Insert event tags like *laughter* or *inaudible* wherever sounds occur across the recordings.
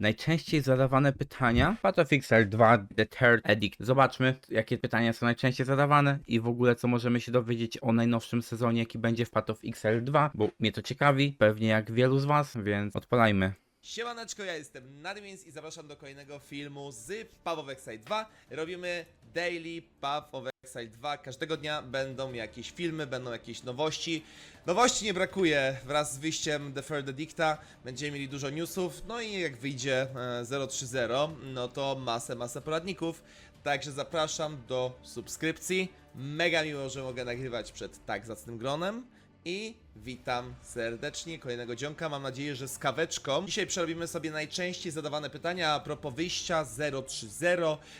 Najczęściej zadawane pytania Path of Exile 2 The Third Edict. Zobaczmy, jakie pytania są najczęściej zadawane i w ogóle co możemy się dowiedzieć o najnowszym sezonie, jaki będzie w Path of Exile 2, bo mnie to ciekawi, pewnie jak wielu z was, więc odpalajmy. Siemaneczko, ja jestem Nadwins i zapraszam do kolejnego filmu z Path of Exile 2. Robimy Daily Path of Exile 2. Każdego dnia będą jakieś filmy, będą jakieś nowości. Nowości nie brakuje. Wraz z wyjściem The Third Edicta będziemy mieli dużo newsów. No i jak wyjdzie e, 030, no to masę, masę poradników. Także zapraszam do subskrypcji. Mega miło, że mogę nagrywać przed tak zacnym gronem. I witam serdecznie kolejnego dzionka. Mam nadzieję, że z kaweczką. Dzisiaj przerobimy sobie najczęściej zadawane pytania a propos wyjścia 030,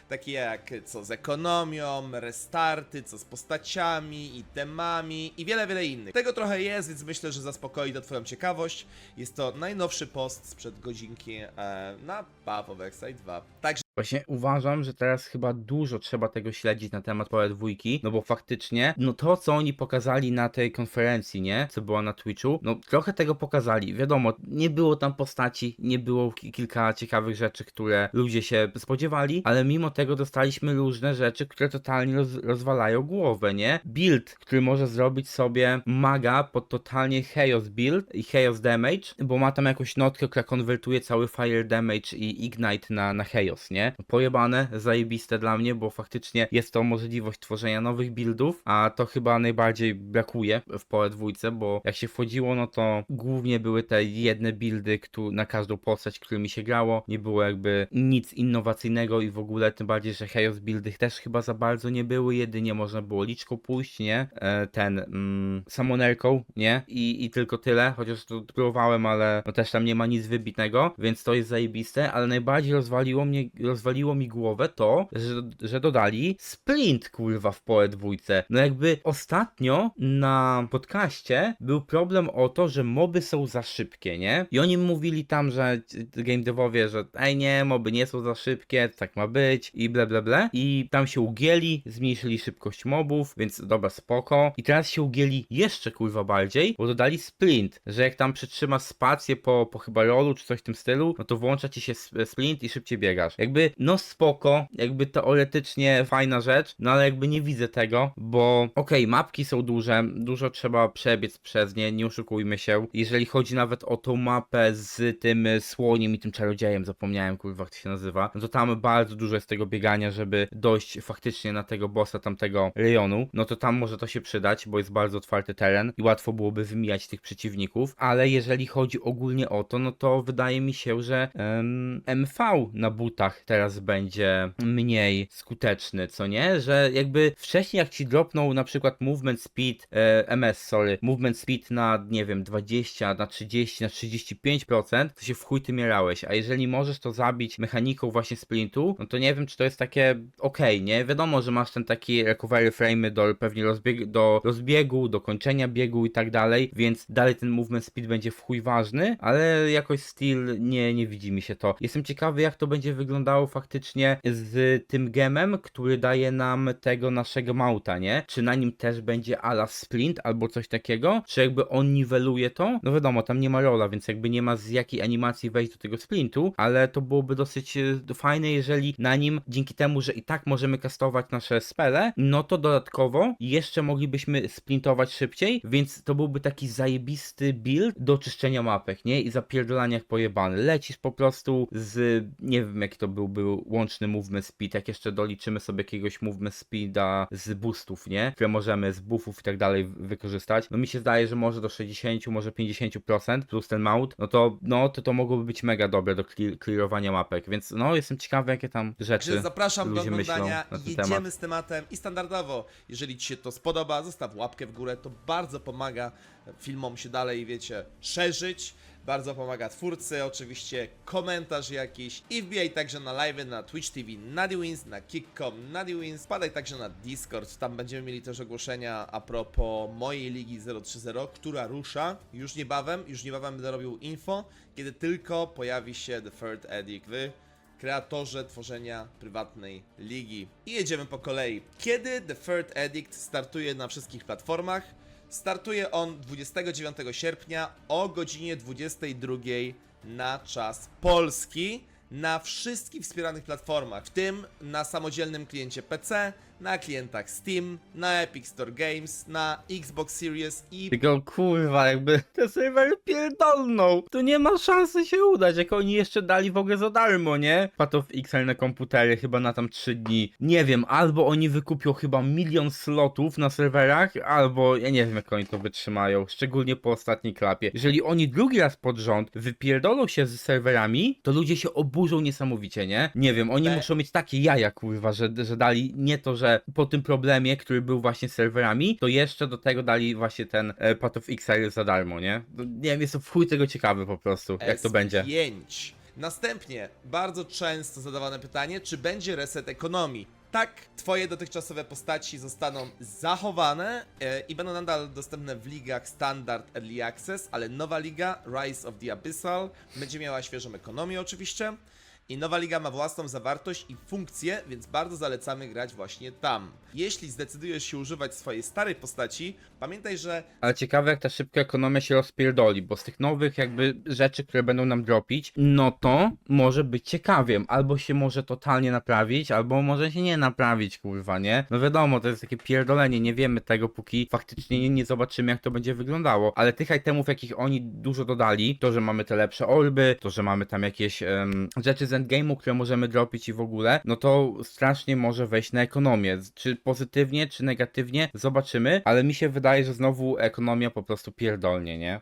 takie jak co z ekonomią, restarty, co z postaciami, itemami i wiele, wiele innych. Tego trochę jest, więc myślę, że zaspokoi to Twoją ciekawość. Jest to najnowszy post sprzed godzinki e, na Path of Exile 2. Także Właśnie uważam, że teraz chyba dużo trzeba tego śledzić na temat Power dwójki, no bo faktycznie, no to co oni pokazali na tej konferencji, nie, co była na Twitchu, no trochę tego pokazali, wiadomo, nie było tam postaci, nie było ki- kilka ciekawych rzeczy, które ludzie się spodziewali, ale mimo tego dostaliśmy różne rzeczy, które totalnie roz, rozwalają głowę, nie, build, który może zrobić sobie maga pod totalnie chaos build i chaos damage, bo ma tam jakąś notkę, która konwertuje cały fire damage i ignite na, na chaos, nie? Pojebane, zajebiste dla mnie, bo faktycznie jest to możliwość tworzenia nowych buildów, a to chyba najbardziej brakuje w pole dwójce, bo jak się wchodziło, no to głównie były te jedne buildy na każdą postać, którymi się grało, nie było jakby nic innowacyjnego i w ogóle, tym bardziej, że chaos buildy też chyba za bardzo nie były, jedynie można było liczką pójść, nie? E, ten, mm, samonerką, nie? I, I tylko tyle, chociaż to próbowałem, ale no też tam nie ma nic wybitnego, więc to jest zajebiste, ale najbardziej rozwaliło mnie, rozwaliło mi głowę to, że, że dodali splint, kurwa, w pole dwójce. No jakby ostatnio na podcaście był problem o to, że moby są za szybkie, nie? I oni mówili tam, że game devowie, że ej nie, moby nie są za szybkie, tak ma być i ble ble ble. I tam się ugięli, zmniejszyli szybkość mobów, więc dobra, spoko. I teraz się ugięli jeszcze kurwa bardziej, bo dodali splint, że jak tam przytrzymasz spację po, po chyba rolu czy coś w tym stylu, no to włącza ci się sp- splint i szybciej biegasz. Jakby, no spoko, jakby teoretycznie fajna rzecz, no ale jakby nie widzę tego, bo okej, mapki są duże, dużo trzeba przebiec przez nie, nie oszukujmy się. Jeżeli chodzi nawet o tą mapę z tym słoniem i tym czarodziejem, zapomniałem kurwa jak to się nazywa, no to tam bardzo dużo jest tego biegania, żeby dojść faktycznie na tego bossa tamtego rejonu, no to tam może to się przydać, bo jest bardzo otwarty teren i łatwo byłoby wymijać tych przeciwników, ale jeżeli chodzi ogólnie o to, no to wydaje mi się, że MV na butach teraz będzie mniej skuteczny, co nie? Że jakby wcześniej jak ci dropnął na przykład movement speed, e, MS, sorry, movement speed na, nie wiem, 20, na 30, na 35%, to się w chuj ty mierałeś, a jeżeli możesz to zabić mechaniką właśnie sprintu, no to nie wiem, czy to jest takie okej, nie? Wiadomo, że masz ten taki recovery frame do pewnie rozbieg do rozbiegu, do kończenia biegu i tak dalej, więc dalej ten movement speed będzie w chuj ważny, ale jakoś styl nie, nie widzi mi się to. Jestem ciekawy, jak to będzie wyglądało faktycznie z tym gemem, który daje nam tego naszego mauta, nie? Czy na nim też będzie ala splint albo coś takiego? Czy jakby on niweluje to? No wiadomo, tam nie ma rola, więc jakby nie ma z jakiej animacji wejść do tego splintu, ale to byłoby dosyć e, fajne, jeżeli na nim, dzięki temu, że i tak możemy kastować nasze spele, no to dodatkowo jeszcze moglibyśmy splintować szybciej, więc to byłby taki zajebisty build do czyszczenia mapek, nie? I zapierdolania jak pojebany. Lecisz po prostu z, nie wiem jaki to byłby łączny movement speed, jak jeszcze doliczymy sobie jakiegoś movement speeda z boostów, nie? Które możemy z buffów i tak dalej wy- wykorzystać. No mi się zdaje, że może do 60, może 50% plus ten mount, no to, no to to mogłoby być mega dobre do clear- clearowania mapek, więc no jestem ciekawy jakie tam rzeczy Także zapraszam do oglądania jedziemy temat. z tematem i standardowo, jeżeli Ci się to spodoba, zostaw łapkę w górę, to bardzo pomaga filmom się dalej, wiecie, szerzyć, bardzo pomaga twórcy, oczywiście komentarz jakiś i wbijaj także na live na Twitch TV NadiWins, na Kick.com NadiWins, wpadaj także na Discord, tam będziemy mieli też ogłoszenia a propos mojej ligi 030, która rusza już niebawem, już niebawem będę robił info, kiedy tylko pojawi się The Third Edict w kreatorze tworzenia prywatnej ligi. I jedziemy po kolei. Kiedy The Third Edict startuje na wszystkich platformach? Startuje on 29 sierpnia o godzinie 22 na czas polski na wszystkich wspieranych platformach, w tym na samodzielnym kliencie PC, na klientach Steam, na Epic Store Games, na Xbox Series i Tylko kurwa, jakby *laughs* te serwery pierdolną. To nie ma szansy się udać, jak oni jeszcze dali w ogóle za darmo, nie? Path of XL na komputery chyba na tam 3 dni. Nie wiem, albo oni wykupią chyba milion slotów na serwerach, albo ja nie wiem jak oni to wytrzymają, szczególnie po ostatniej klapie. Jeżeli oni drugi raz pod rząd wypierdolą się z serwerami, to ludzie się oburzą niesamowicie, nie? Nie wiem, oni muszą mieć takie jaja, kurwa, że, że dali nie to, że po tym problemie, który był właśnie z serwerami, to jeszcze do tego dali właśnie ten e, Path of XL za darmo, nie? No, nie wiem, jestem w chuj tego ciekawy po prostu, jak to będzie. S5. Następnie bardzo często zadawane pytanie, czy będzie reset ekonomii. Tak, twoje dotychczasowe postaci zostaną zachowane e, i będą nadal dostępne w ligach Standard Early Access, ale nowa liga, Rise of the Abyssal, będzie miała świeżą ekonomię oczywiście. I nowa liga ma własną zawartość i funkcję, więc bardzo zalecamy grać właśnie tam. Jeśli zdecydujesz się używać swojej starej postaci, pamiętaj, że Ale ciekawe jak ta szybka ekonomia się rozpierdoli, bo z tych nowych jakby rzeczy, które będą nam dropić, no to może być ciekawie. Albo się może totalnie naprawić, albo może się nie naprawić, kurwa, nie? No wiadomo, to jest takie pierdolenie, nie wiemy tego, póki faktycznie nie, zobaczymy, jak to będzie wyglądało. Ale tych itemów, jakich oni dużo dodali, to, że mamy te lepsze orby, to, że mamy tam jakieś rzeczy z endgame'u, które możemy dropić i w ogóle, no to strasznie może wejść na ekonomię. Czy pozytywnie, czy negatywnie, zobaczymy, ale mi się wydaje, że znowu ekonomia po prostu pierdolnie, nie?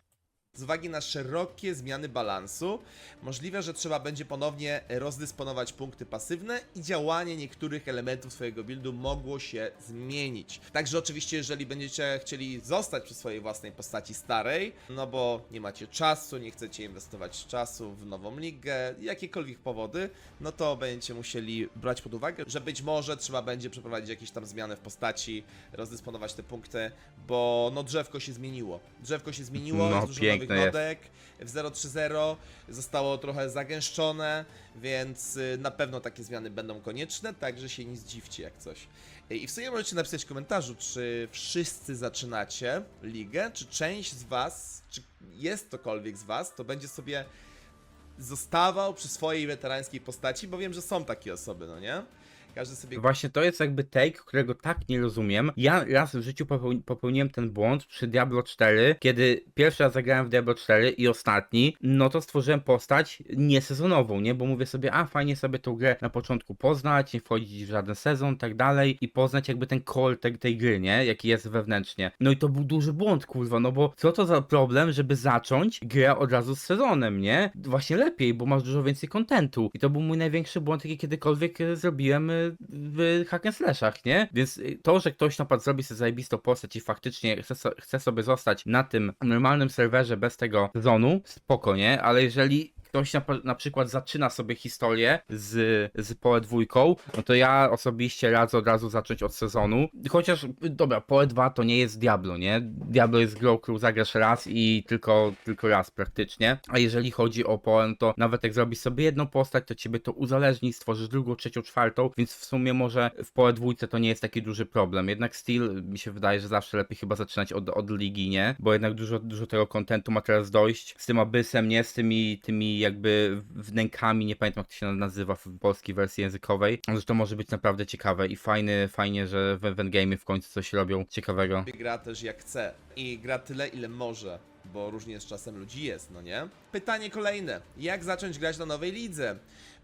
Z uwagi na szerokie zmiany balansu, możliwe, że trzeba będzie ponownie rozdysponować punkty pasywne i działanie niektórych elementów swojego buildu mogło się zmienić. Także oczywiście, jeżeli będziecie chcieli zostać przy swojej własnej postaci starej, no bo nie macie czasu, nie chcecie inwestować czasu w nową ligę, jakiekolwiek powody, no to będziecie musieli brać pod uwagę, że być może trzeba będzie przeprowadzić jakieś tam zmiany w postaci, rozdysponować te punkty, bo no drzewko się zmieniło. Drzewko się zmieniło, No, jest dużo nowych nodek w 0.3.0, zostało trochę zagęszczone, więc y, na pewno takie zmiany będą konieczne, także się nie zdziwcie jak coś. I w sumie możecie napisać w komentarzu, czy wszyscy zaczynacie ligę, czy część z was, czy jest ktokolwiek z was, to będzie sobie zostawał przy swojej weterańskiej postaci, bo wiem, że są takie osoby, no nie? Każdy sobie Właśnie to jest jakby take, którego tak nie rozumiem. Ja raz w życiu popeł- popełniłem ten błąd przy Diablo 4, kiedy pierwszy raz zagrałem w Diablo 4 i ostatni, no to stworzyłem postać niesezonową, nie? Bo mówię sobie, a fajnie sobie tą grę na początku poznać, nie wchodzić w żaden sezon, tak dalej i poznać jakby ten core tej, tej gry, nie? Jaki jest wewnętrznie. No i to był duży błąd, kurwa, no bo co to za problem, żeby zacząć grę od razu z sezonem, nie? Właśnie lepiej, bo masz dużo więcej kontentu. I to był mój największy błąd, jaki kiedykolwiek e, zrobiłem e, w hack nie? Więc y, to, że ktoś na przykład zrobi sobie zajebistą postać i faktycznie chce, so- chce sobie zostać na tym normalnym serwerze bez tego sezonu, spoko, nie? Ale jeżeli ktoś na, na przykład zaczyna sobie historię z, z PoE no to ja osobiście radzę od razu zacząć od sezonu. Chociaż, dobra, PoE 2 to nie jest Diablo, nie? Diablo jest grą, którą zagrasz raz i tylko, tylko raz praktycznie. A jeżeli chodzi o PoE, no to nawet jak zrobisz sobie jedną postać, to ciebie to uzależni, stworzysz drugą, trzecią, czwartą, więc w sumie może w PoE dwójce to nie jest taki duży problem. Jednak Steel mi się wydaje, że zawsze lepiej chyba zaczynać od, od ligi, nie? Bo jednak dużo, dużo tego kontentu ma teraz dojść z tym abysem, nie? Z tymi, tymi jakby wnękami, nie pamiętam jak to się nazywa w polskiej wersji językowej, że to może być naprawdę ciekawe i fajny, fajnie, że w, w endgame w końcu coś robią ciekawego. gra też jak chce i gra tyle, ile może, bo różnie z czasem ludzi jest, no nie? Pytanie kolejne. Jak zacząć grać na nowej lidze?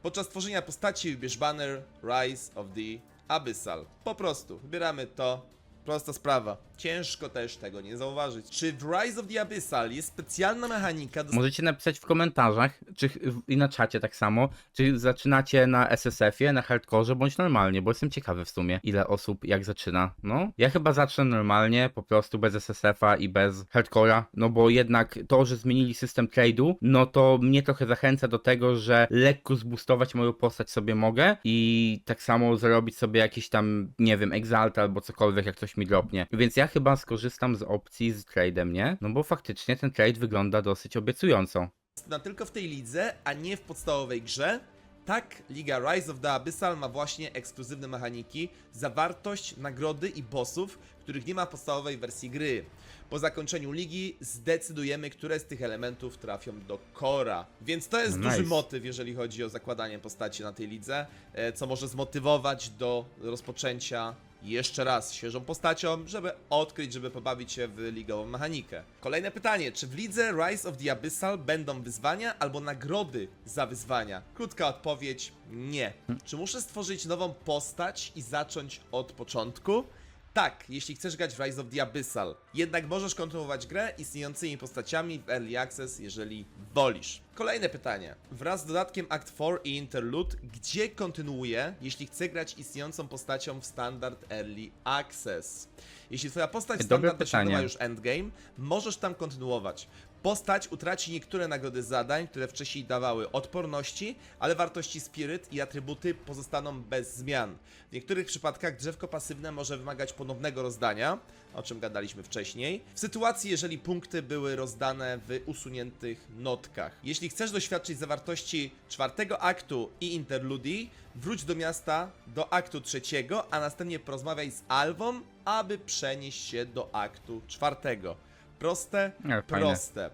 Podczas tworzenia postaci wybierz banner Rise of the Abyssal. Po prostu, wybieramy to. Prosta sprawa. Ciężko też tego nie zauważyć. Czy w Rise of the Abyssal jest specjalna mechanika do Możecie napisać w komentarzach, czy i na czacie tak samo, czy zaczynacie na SSF-ie, na hardkorze, bądź normalnie, bo jestem ciekawy w sumie, ile osób jak zaczyna. No, ja chyba zacznę normalnie, po prostu bez SSF-a i bez hardcora, no bo jednak to, że zmienili system trade'u, no to mnie trochę zachęca do tego, że lekko zboostować moją postać sobie mogę i tak samo zrobić sobie jakiś tam, nie wiem, exalt albo cokolwiek, jak coś mi dropnie. Więc ja chyba skorzystam z opcji z trade'em, nie? No bo faktycznie ten trade wygląda dosyć obiecująco. dostępna tylko w tej lidze, a nie w podstawowej grze. Tak, Liga Rise of the Abyssal ma właśnie ekskluzywne mechaniki, zawartość, nagrody i bossów, których nie ma w podstawowej wersji gry. Po zakończeniu ligi zdecydujemy, które z tych elementów trafią do Kora. Więc to jest Nice. duży motyw, jeżeli chodzi o zakładanie postaci na tej lidze, e, co może zmotywować do rozpoczęcia jeszcze raz świeżą postacią, żeby odkryć, żeby pobawić się w ligową mechanikę. Kolejne pytanie, czy w lidze Rise of the Abyssal będą wyzwania albo nagrody za wyzwania? Krótka odpowiedź, nie. Czy muszę stworzyć nową postać i zacząć od początku? Tak, jeśli chcesz grać w Rise of the Abyssal. Jednak możesz kontynuować grę istniejącymi postaciami w Early Access, jeżeli wolisz. Kolejne pytanie. Wraz z dodatkiem Act 4 i Interlude, gdzie kontynuuję, jeśli chcę grać istniejącą postacią w standard Early Access? Jeśli twoja postać Dobre standard osiągnęła już endgame, możesz tam kontynuować. Postać utraci niektóre nagrody zadań, które wcześniej dawały odporności, ale wartości spiryt i atrybuty pozostaną bez zmian. W niektórych przypadkach drzewko pasywne może wymagać ponownego rozdania, o czym gadaliśmy wcześniej, w sytuacji jeżeli punkty były rozdane w usuniętych notkach. Jeśli chcesz doświadczyć zawartości czwartego aktu i interludii, wróć do miasta do aktu trzeciego, a następnie porozmawiaj z Alwą, aby przenieść się do aktu czwartego. Proste, fajne. proste.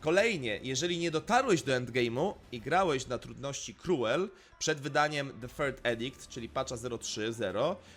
Kolejnie, jeżeli nie dotarłeś do endgame'u i grałeś na trudności Cruel przed wydaniem The Third Edict, czyli patcha 030,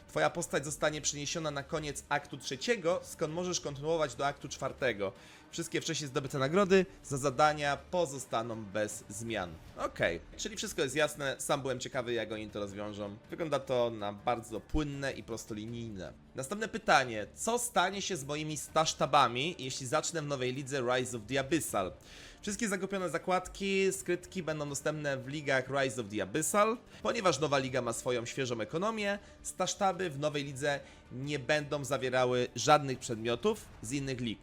twoja postać zostanie przeniesiona na koniec aktu trzeciego, skąd możesz kontynuować do aktu czwartego. Wszystkie wcześniej zdobyte nagrody za zadania pozostaną bez zmian. Okej, czyli wszystko jest jasne, sam byłem ciekawy jak oni to rozwiążą. Wygląda to na bardzo płynne i prostolinijne. Następne pytanie, co stanie się z moimi stasztabami, jeśli zacznę w nowej lidze Rise of the Abyssal? Wszystkie zakupione zakładki, skrytki będą dostępne w ligach Rise of the Abyssal. Ponieważ nowa liga ma swoją świeżą ekonomię, stasztaby w nowej lidze nie będą zawierały żadnych przedmiotów z innych lig.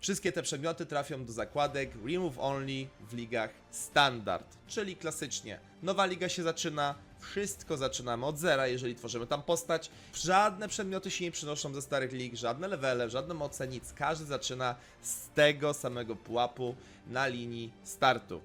Wszystkie te przedmioty trafią do zakładek Remove Only w ligach standard, czyli klasycznie. Nowa liga się zaczyna, wszystko zaczynamy od zera, jeżeli tworzymy tam postać. Żadne przedmioty się nie przynoszą ze starych lig, żadne levele, żadne moce, nic. Każdy zaczyna z tego samego pułapu na linii startu.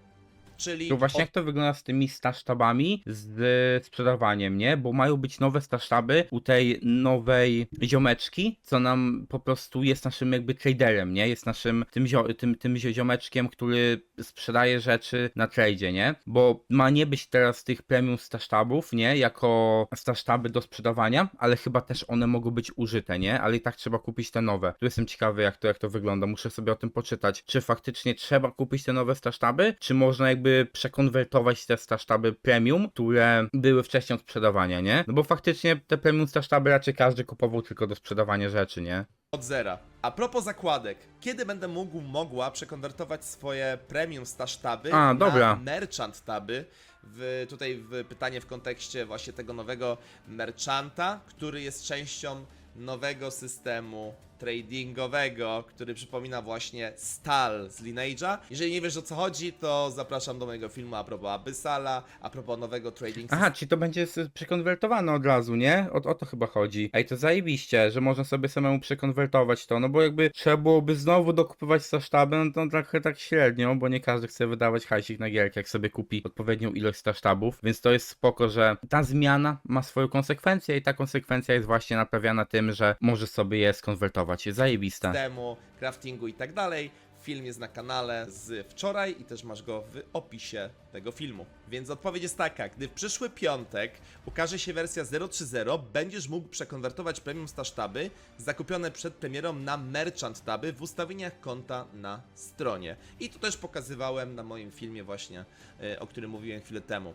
Czyli To właśnie od jak to wygląda z tymi stasztabami, z sprzedawaniem, nie? Bo mają być nowe stasztaby u tej nowej ziomeczki, co nam po prostu jest naszym jakby traderem, nie? Jest naszym tym, zio tym, tym zio- ziomeczkiem, który sprzedaje rzeczy na tradzie, nie? Bo ma nie być teraz tych premium stasztabów, nie? Jako stasztaby do sprzedawania, ale chyba też one mogą być użyte, nie? Ale i tak trzeba kupić te nowe. Tu jestem ciekawy jak to, jak to wygląda, muszę sobie o tym poczytać. Czy faktycznie trzeba kupić te nowe stasztaby, czy można jakby przekonwertować te stasztaby premium, które były wcześniej od sprzedawania, nie? No bo faktycznie te premium stasztaby raczej każdy kupował tylko do sprzedawania rzeczy, nie? od zera. A propos zakładek, kiedy będę mógł, mogła przekonwertować swoje premium stash taby A, na dobra. merchant taby? W, tutaj w pytanie w kontekście właśnie tego nowego merchanta, który jest częścią nowego systemu tradingowego, który przypomina właśnie Stal z Lineage'a. Jeżeli nie wiesz o co chodzi, to zapraszam do mojego filmu a propos Abyssala, a propos nowego trading Aha, czyli to będzie przekonwertowane od razu, nie? O, o to chyba chodzi. Ej, to zajebiście, że można sobie samemu przekonwertować to, no bo jakby trzeba byłoby znowu dokupywać stasztaby, no to trochę tak średnio, bo nie każdy chce wydawać hajsik na gierkę, jak sobie kupi odpowiednią ilość stasztabów, więc to jest spoko, że ta zmiana ma swoją konsekwencję i ta konsekwencja jest właśnie naprawiana tym, że możesz sobie je skonwertować. Zajebiste. systemu, craftingu i tak dalej. Film jest na kanale z wczoraj i też masz go w opisie tego filmu. Więc odpowiedź jest taka, gdy w przyszły piątek ukaże się wersja 0.3.0, będziesz mógł przekonwertować premium stash taby zakupione przed premierą na merchant taby w ustawieniach konta na stronie. I to też pokazywałem na moim filmie właśnie, y, o którym mówiłem chwilę temu.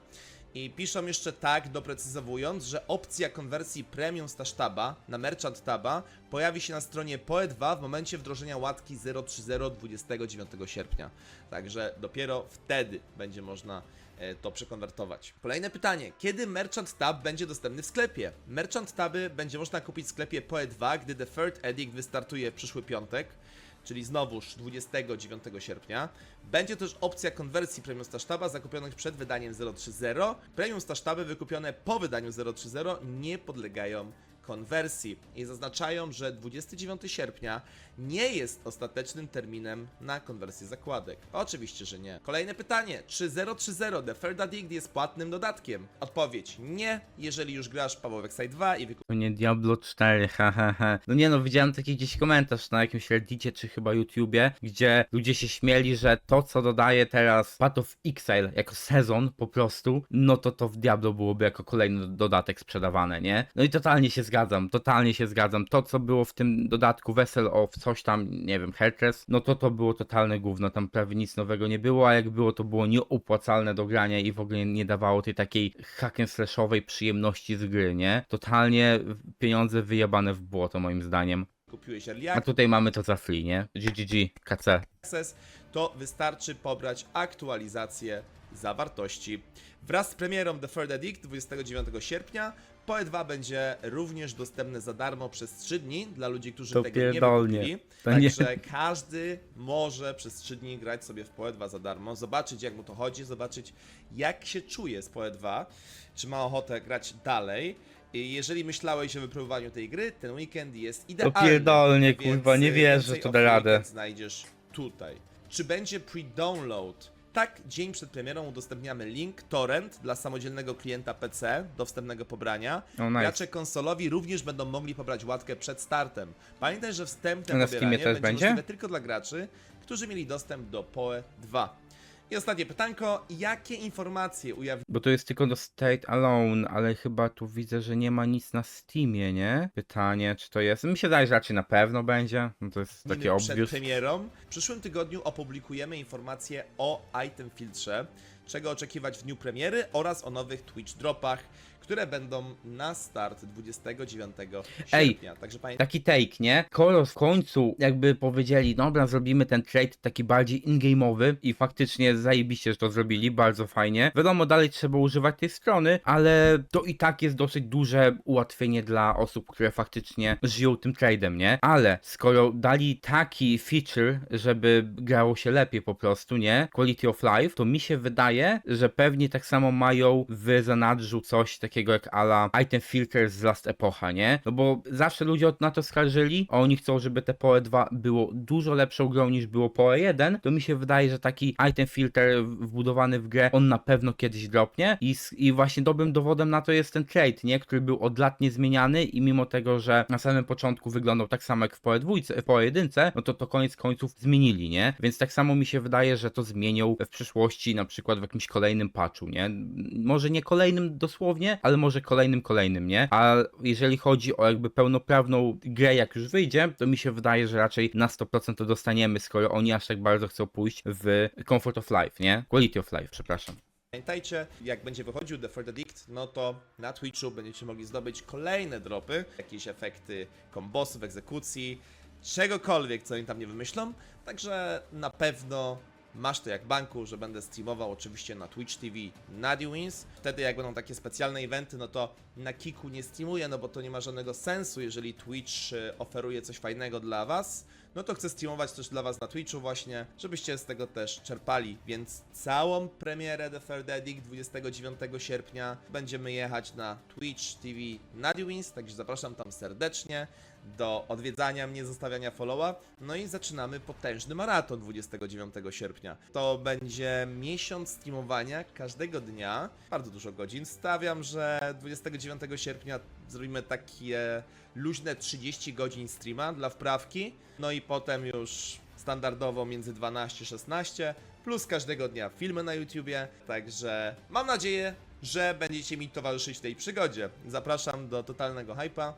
I piszą jeszcze tak, doprecyzowując, że opcja konwersji Premium Stash Taba na Merchant Taba pojawi się na stronie POE2 w momencie wdrożenia łatki 030 29 sierpnia. Także dopiero wtedy będzie można e, to przekonwertować. Kolejne pytanie. Kiedy Merchant Tab będzie dostępny w sklepie? Merchant Taby będzie można kupić w sklepie POE2, gdy The Third Edict wystartuje w przyszły piątek czyli znowuż 29 sierpnia. Będzie też opcja konwersji Premium Stasztaba zakupionych przed wydaniem 030. Premium Stasztaby wykupione po wydaniu 030 nie podlegają konwersji i zaznaczają, że 29 sierpnia nie jest ostatecznym terminem na konwersję zakładek. Oczywiście, że nie. Kolejne pytanie, czy 030 The Third Addict jest płatnym dodatkiem? Odpowiedź nie, jeżeli już grasz Paweł Wexaj 2 i To nie Diablo 4, *laughs* ha, ha, ha. No nie no, widziałem taki gdzieś komentarz na jakimś Reddicie czy chyba YouTubie, gdzie ludzie się śmieli, że to co dodaje teraz Path of Exile jako sezon po prostu, no to to w Diablo byłoby jako kolejny dodatek sprzedawane, nie? No i totalnie się zgadzam, totalnie się zgadzam. To co było w tym dodatku Vessel of coś tam, nie wiem, Hertres, no to to było totalne gówno, tam prawie nic nowego nie było, a jak było to było nieopłacalne do grania i w ogóle nie dawało tej takiej hack and slashowej przyjemności z gry, nie? Totalnie pieniądze wyjebane w błoto moim zdaniem. kupiłeś Early A tutaj mamy to za free, nie? GGG, KC. Access, to wystarczy pobrać aktualizację zawartości. Wraz z premierą The Third Addict 29 sierpnia PoE 2 będzie również dostępne za darmo przez 3 dni dla ludzi, którzy To tego pierdolnie. nie wykupili. To nie- Także każdy może przez 3 dni grać sobie w PoE 2 za darmo, zobaczyć jak mu to chodzi, zobaczyć jak się czuje z PoE 2, czy ma ochotę grać dalej. I jeżeli myślałeś o wypróbowaniu tej gry, ten weekend jest idealny. pierdolnie, kurwa, nie wierzę, że to da Free radę. Znajdziesz tutaj. Czy będzie pre-download? Tak, dzień przed premierą udostępniamy link torrent dla samodzielnego klienta PC do wstępnego pobrania. O, nice. Gracze konsolowi również będą mogli pobrać łatkę przed startem. Pamiętaj, że wstępne na pobieranie też będzie? możliwe tylko dla graczy, którzy mieli dostęp do PoE 2. I ostatnie pytanko, jakie informacje ujawniły Bo to jest tylko do State Alone, ale chyba tu widzę, że nie ma nic na Steamie, nie? Pytanie, czy to jest. Mi się wydaje, że raczej na pewno będzie. No to jest takie przed obvious. premierą. W przyszłym tygodniu opublikujemy informacje o item filtrze, czego oczekiwać w dniu premiery oraz o nowych Twitch dropach, które będą na start 29 Ej, sierpnia. Także pamiętajcie, Taki take, nie? Skoro w końcu jakby powiedzieli, dobra, zrobimy ten trade taki bardziej in-game'owy i faktycznie zajebiście, że to zrobili, bardzo fajnie. Wiadomo, dalej trzeba używać tej strony, ale to i tak jest dosyć duże ułatwienie dla osób, które faktycznie żyją tym trade'em, nie? Ale skoro dali taki feature, żeby grało się lepiej po prostu, nie? Quality of life, to mi się wydaje, że pewnie tak samo mają w zanadrzu coś takiego jak ala item filter z Last Epocha, nie? No bo zawsze ludzie na to skarżyli, a oni chcą, żeby te PoE 2 było dużo lepszą grą niż było PoE 1, to mi się wydaje, że taki item filter wbudowany w grę, on na pewno kiedyś dropnie i, i właśnie dobrym dowodem na to jest ten trade, nie? Który był od lat niezmieniany i mimo tego, że na samym początku wyglądał tak samo jak w PoE 2, w PoE 1, no to to koniec końców zmienili, nie? Więc tak samo mi się wydaje, że to zmienią w przyszłości, na przykład w jakimś kolejnym patchu, nie? Może nie kolejnym dosłownie, ale może kolejnym, kolejnym, nie? A jeżeli chodzi o jakby pełnoprawną grę, jak już wyjdzie, to mi się wydaje, że raczej na 100% to dostaniemy, skoro oni aż tak bardzo chcą pójść w Comfort of Life, nie? Quality of Life, przepraszam. pamiętajcie, jak będzie wychodził The Addict, no to na Twitchu będziecie mogli zdobyć kolejne dropy, jakieś efekty kombosów, egzekucji, czegokolwiek, co oni tam nie wymyślą. Także na pewno masz to jak banku, że będę streamował oczywiście na Twitch TV Nadiwins. Wtedy jak będą takie specjalne eventy, no to na Kiku nie streamuję, no bo to nie ma żadnego sensu, jeżeli Twitch y, oferuje coś fajnego dla was. No to chcę streamować też dla was na Twitchu właśnie, żebyście z tego też czerpali. Więc całą premierę The Third Addict 29 sierpnia będziemy jechać na Twitch TV Nadiwins, także zapraszam tam serdecznie do odwiedzania mnie, zostawiania followa. No i zaczynamy potężny maraton 29 sierpnia. To będzie miesiąc streamowania każdego dnia, bardzo dużo godzin. Stawiam, że 29 sierpnia zrobimy takie luźne 30 godzin streama dla wprawki. No i potem już standardowo między 12-16, plus każdego dnia filmy na YouTubie. Także mam nadzieję, że będziecie mi towarzyszyć w tej przygodzie. Zapraszam do totalnego hypa.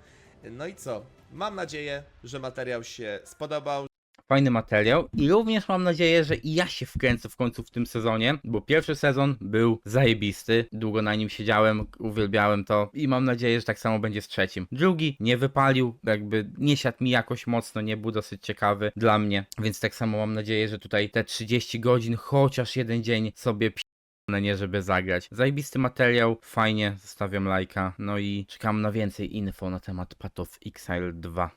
No i co? Mam nadzieję, że materiał się spodobał, Fajny materiał i również mam nadzieję, że i ja się wkręcę w końcu w tym sezonie, bo pierwszy sezon był zajebisty, długo na nim siedziałem, uwielbiałem to i mam nadzieję, że tak samo będzie z trzecim. Drugi nie wypalił, jakby nie siadł mi jakoś mocno, nie był dosyć ciekawy dla mnie, więc tak samo mam nadzieję, że tutaj te 30 godzin, chociaż jeden dzień sobie nie, żeby zagrać. Zajebisty materiał, fajnie, zostawiam lajka, no i czekam na więcej info na temat Path of Exile 2.